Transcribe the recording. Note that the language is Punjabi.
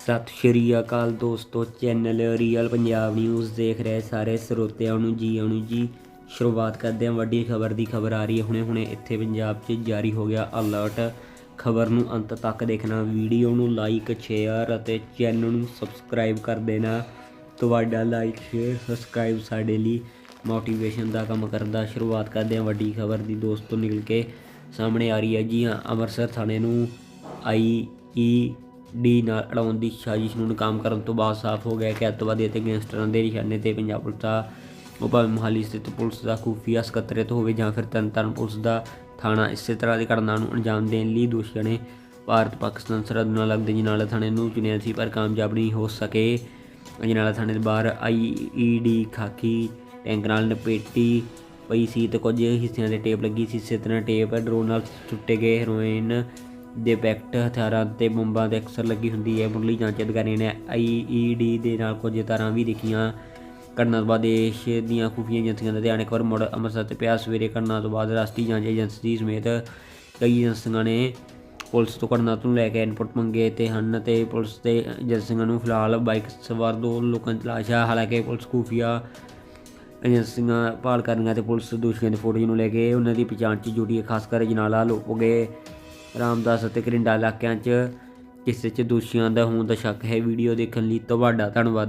ਸਤਿ ਸ਼੍ਰੀ ਅਕਾਲ ਦੋਸਤੋ ਚੈਨਲ ਰੀਅਲ ਪੰਜਾਬ ਨਿਊਜ਼ ਦੇਖ ਰਹੇ ਸਾਰੇ ਸਰੋਤਿਆਂ ਨੂੰ ਜੀ ਆਇਆਂ ਜੀ। ਸ਼ੁਰੂਆਤ ਕਰਦੇ ਹਾਂ, ਵੱਡੀ ਖਬਰ ਦੀ ਖਬਰ ਆ ਰਹੀ ਹੈ। ਹੁਣੇ ਹੁਣੇ ਇੱਥੇ ਪੰਜਾਬ 'ਚ ਜਾਰੀ ਹੋ ਗਿਆ ਅਲਰਟ ਖਬਰ ਨੂੰ ਅੰਤ ਤੱਕ ਦੇਖਣਾ, ਵੀਡੀਓ ਨੂੰ ਲਾਈਕ ਸ਼ੇਅਰ ਅਤੇ ਚੈਨਲ ਨੂੰ ਸਬਸਕ੍ਰਾਈਬ ਕਰ ਦੇਣਾ। ਤੁਹਾਡਾ ਲਾਈਕ ਸ਼ੇਅਰ ਸਬਸਕ੍ਰਾਈਬ ਸਾਡੇ ਲਈ ਮੋਟੀਵੇਸ਼ਨ ਦਾ ਕੰਮ ਕਰਦਾ ਸ਼ੁਰੂਆਤ ਕਰਦੇ ਹਾਂ ਵੱਡੀ ਖਬਰ ਦੀ ਦੋਸਤੋ, ਨਿਕਲ ਕੇ ਸਾਹਮਣੇ ਆ ਰਹੀ ਹੈ। ਜੀ ਹਾਂ, ਅੰਮ੍ਰਿਤਸਰ ਥਾਣੇ ਨੂੰ ਆਈ ਈ ਡੀ ਨਾਲ ਅੜਾਉਣ ਦੀ ਸਾਜ਼ਿਸ਼ ਨੂੰ ਨਾਕਾਮ ਕਰਨ ਤੋਂ ਬਾਅਦ ਸਾਫ਼ ਹੋ ਗਿਆ ਕਿ ਅੱਤਵਾਦੀ ਅਤੇ ਗੈਂਗਸਟਰਾਂ ਦੇ ਨਿਸ਼ਾਨੇ ਤੇ ਪੰਜਾਬ ਪੁਲਿਸ ਦਾ, ਉਹ ਭਾਵੇਂ ਮੋਹਾਲੀ ਸਥਿਤ ਪੁਲਿਸ ਦਾ ਖੂਫੀਆ ਸਕੱਤਰੇਤ ਹੋਵੇ ਜਾਂ ਫਿਰ ਤਰਨਤਾਰਨ ਪੁਲਿਸ ਦਾ ਥਾਣਾ, ਇਸੇ ਤਰ੍ਹਾਂ ਦੀ ਘਟਨਾ ਨੂੰ ਅੰਜਾਮ ਦੇਣ ਲਈ ਦੋਸ਼ੀਆਂ ਨੇ ਭਾਰਤ, ਪਾਕਿਸਤਾਨ, ਸਰਹੱਦ ਨਾਲ ਲੱਗਦੇ ਜਨਾਲਾ ਥਾਣੇ ਨੂੰ ਚੁਣਿਆ ਸੀ, ਪਰ ਕਾਮਯਾਬ ਨਹੀਂ ਹੋ ਸਕੇ। ਅਜਨਾਲਾ ਥਾਣੇ ਦੇ ਬਾਹਰ ਆਈਈਡੀ ਖਾਕੀ ਟੈਂਕ ਨਾਲ ਲਪੇਟੀ ਪਈ ਸੀ ਤੇ ਕੁਝ ਹਿੱਸਿਆਂ ਤੇ ਟੇਪ ਲੱਗੀ ਸੀ, ਇਸੇ ਤਰ੍ਹਾਂ ਟੇਪ ਡਰੋਨ ਨਾਲ ਸੁੱਟੇ ਗਏ ਹੈਰੋਇਨ ਦੇ ਬੈਕਟ ਹਥਿਆਰਾਂ ਤੇ ਬੰਬਾਂ ਤੇ ਅਕਸਰ ਲੱਗੀ ਹੁੰਦੀ ਹੈ। ਮੁੱਢਲੀ ਜਾਂਚ ਅਧਿਕਾਰੀਆਂ ਨੇ ਆਈਈਡੀ ਦੇ ਨਾਲ ਕੁਝ ਤਾਰਾਂ ਵੀ ਦੇਖੀਆਂ। ਘਟਨਾ ਤੋਂ ਬਾਅਦ ਦੇਸ਼ ਦੀਆਂ ਖੁਫੀਆ ਏਜੰਸੀਆਂ ਦਾ ਧਿਆਨ ਇੱਕ ਵਾਰ ਮੁੜ ਅੰਮ੍ਰਿਤਸਰ ਤੇ ਪਿਆ। ਸਵੇਰੇ ਘਟਨਾ ਤੋਂ ਬਾਅਦ ਰਾਸ਼ਟਰੀ ਜਾਂਚ ਏਜੰਸੀ ਸਮੇਤ ਕਈ ਏਜੰਸੀਆਂ ਨੇ ਪੁਲਿਸ ਤੋਂ ਘਟਨਾ ਤੋਂ ਲੈ ਕੇ ਇਨਪੁਟ ਮੰਗੇ ਤੇ ਹਨ ਤੇ ਪੁਲਿਸ ਤੇ ਏਜੰਸੀਆਂ ਨੂੰ ਫਿਲਹਾਲ ਬਾਈਕ ਸਵਾਰ ਦੋ ਲੋਕਾਂ ਦੀ ਤਲਾਸ਼ ਹੈ ਹਾਲਾਂਕਿ ਪੁਲਿਸ ਖੁਫੀਆ ਏਜੰਸੀਆਂ ਭਾਲ ਕਰ ਰਹੀਆਂ ਤੇ ਪੁਲਿਸ ਦੋਸ਼ੀਆਂ ਦੇ ਫੋਟੋ ਨੂੰ ਲੈ ਕੇ ਉਹਨਾਂ ਦੀ ਪਛਾਣ 'ਚ ਜੁੜੀ ਹੈ। ਖਾਸ ਕਰ ਜਨਾਲਾ ਲੋਪੋਗੇ ਰਾਮਦਾਸ ਅਤੇ ਕਰਿੰਡਾ ਇਲਾਕਿਆਂ 'ਚ ਕਿਸੇ 'ਚ ਦੋਸ਼ੀਆਂ ਦਾ ਹੋਣ ਦਾ ਸ਼ੱਕ ਹੈ। ਵੀਡੀਓ ਦੇਖਣ ਲਈ ਤੁਹਾਡਾ ਧੰਨਵਾਦ।